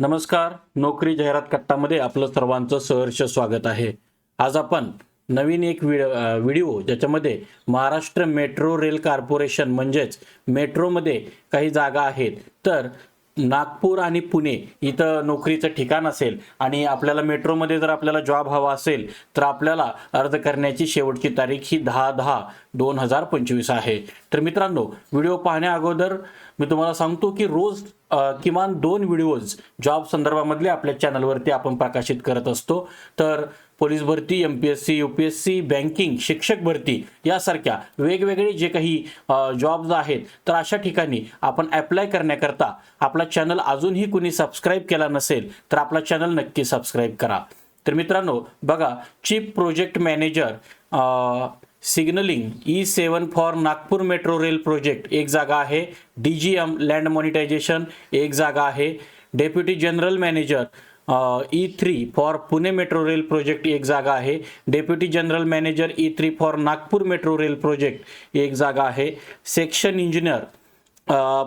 नमस्कार. नोकरी जाहिरात कट्टामध्ये आपलं सर्वांचं सहर्ष स्वागत आहे. आज आपण नवीन एक व्हिडिओ व्हिडिओ ज्याच्यामध्ये महाराष्ट्र मेट्रो रेल कॉर्पोरेशन म्हणजेच मेट्रोमध्ये काही जागा आहेत. तर नागपूर आणि पुणे इथं नोकरीचं ठिकाण असेल आणि आपल्याला मेट्रोमध्ये जर आपल्याला जॉब हवा असेल तर आपल्याला अर्ज करण्याची शेवटची तारीख ही दहा दहा दोन हजार पंचवीस आहे. तर मित्रांनो व्हिडिओ पाहण्या अगोदर मी तुम्हाला सांगतो की रोज किमान दोन व्हिडिओज जॉब संदर्भामधले आपल्या चॅनलवरती आपण प्रकाशित करत असतो. तर पोलीस भरती M P S C U P S C banking शिक्षक भरती यासारख्या वेगवेगळे जे काही जॉब्स आहेत तर अशा ठिकाणी आपण अप्लाय करण्याकरता आपला चॅनल अजूनही कुणी सबस्क्राईब केला नसेल तर आपला चॅनल नक्की सबस्क्राईब करा. तर मित्रांनो बघा chief project manager signalling E seven for Nagpur metro rail project एक जागा आहे. D G M land monetization एक जागा आहे. Deputy general manager E three for Pune metro rail project एक जागा आहे. Deputy general manager E three for Nagpur metro rail project एक जागा आहे. Section engineer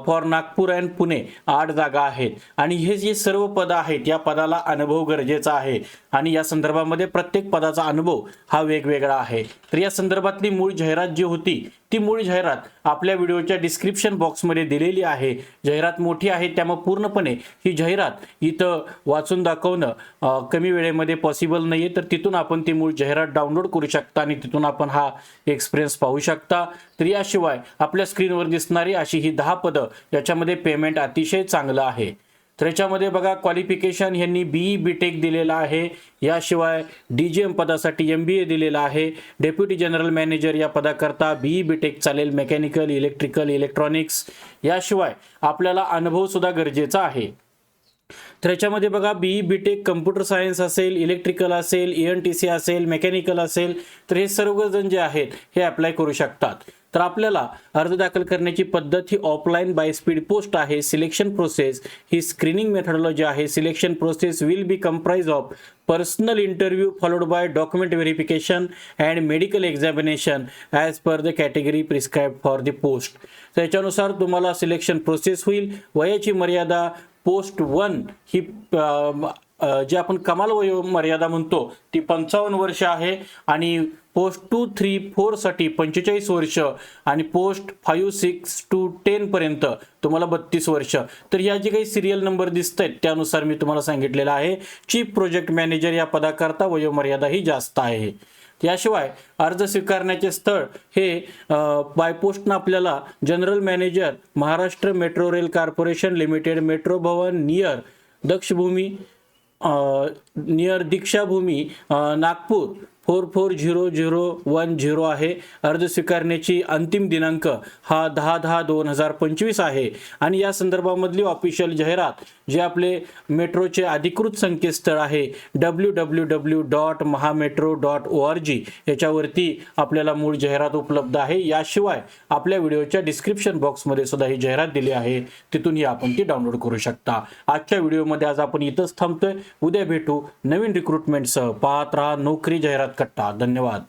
for Nagpur and Pune आठ जागा आहेत. आणि हे जे सर्व पदं आहेत या पदाला अनुभव गरजेचा आहे. आणि या संदर्भामध्ये प्रत्येक पदाचा अनुभव हा वेगवेगळा आहे. तर या संदर्भातली मूळ जाहिरात जी होती ती मूळ जाहिरात आपल्या व्हिडिओच्या डिस्क्रिप्शन बॉक्समध्ये दिलेली आहे. जाहिरात मोठी आहे त्यामुळे पूर्णपणे ही जाहिरात इथं वाचून दाखवणं कमी वेळेमध्ये पॉसिबल नाही आहे तर तिथून आपण ती मूळ जाहिरात डाउनलोड करू शकता आणि तिथून आपण हा एक्सपिरियन्स पाहू शकता. तर याशिवाय आपल्या स्क्रीनवर दिसणारी अशी ही दहा पदं याच्यामध्ये पेमेंट अतिशय चांगलं आहे. तर याच्यामध्ये बघा क्वालिफिकेशन यांनी बीई बी टेक दिलेला आहे. याशिवाय डी जी एम पदासाठी एम बी ए दिलेला आहे. डेप्युटी जनरल मॅनेजर या पदाकरता बीई बी टेक चालेल. मेकॅनिकल इलेक्ट्रिकल इलेक्ट्रॉनिक्स याशिवाय आपल्याला अनुभव सुद्धा गरजेचा आहे. तर याच्यामध्ये बघा BE B tech computer science असेल इलेक्ट्रिकल असेल ई एन टी सी असेल मेकॅनिकल असेल तर हे सर्वजण जे आहेत हे अप्लाय करू शकतात. तर आपल्याला अर्ज दाखल करण्याची पद्धत ही ऑफलाईन बाय स्पीड पोस्ट आहे. सिलेक्शन प्रोसेस ही स्क्रीनिंग मेथडॉलॉजी आहे. Selection process will be comprise of personal interview followed by document verification and medical examination as per the category prescribe for the post तर याच्यानुसार तुम्हाला selection process होईल. वयाची मर्यादा post one ही जे आपण कमाल वयो मर्यादा म्हणतो ती पंचावन्न वर्ष आहे. आणि पोस्ट टू थ्री फोरसाठी पंचेचाळीस वर्ष आणि पोस्ट फाईव्ह सिक्स टू टेनपर्यंत तुम्हाला बत्तीस वर्ष. तर या जे काही सिरियल नंबर दिसत आहेत त्यानुसार मी तुम्हाला सांगितलेलं आहे चीफ प्रोजेक्ट मॅनेजर या पदाकरता वयोमर्यादा ही जास्त आहे. याशिवाय अर्ज स्वीकारण्याचे स्थळ हे बाय पोस्टनं आपल्याला general manager Maharashtra metro rail corporation limited metro Bhavan near Dakshbhumi near Deekshabhoomi Nagpur four four zero zero one zero आहे. अर्ज स्वीकारण्याची अंतिम दिनांक हा दहा दहा दोन हजार पंचवीस आहे. आणि या संदर्भामधली ऑफिशियल जाहिरात जे आपले मेट्रोचे अधिकृत संकेतस्थळ आहे W W W dot Mahametro dot O R G याच्यावरती आपल्याला मूळ जाहिरात उपलब्ध आहे. याशिवाय आपल्या व्हिडिओच्या डिस्क्रिप्शन बॉक्समध्ये सुद्धा ही जाहिरात दिली आहे. तिथूनही आपण ती डाउनलोड करू शकता. आजच्या व्हिडिओमध्ये आज आपण इथंच थांबतोय. उद्या भेटू नवीन रिक्रुटमेंटसह पात्रा नोकरी जाहिरात कट्टा धन्यवाद.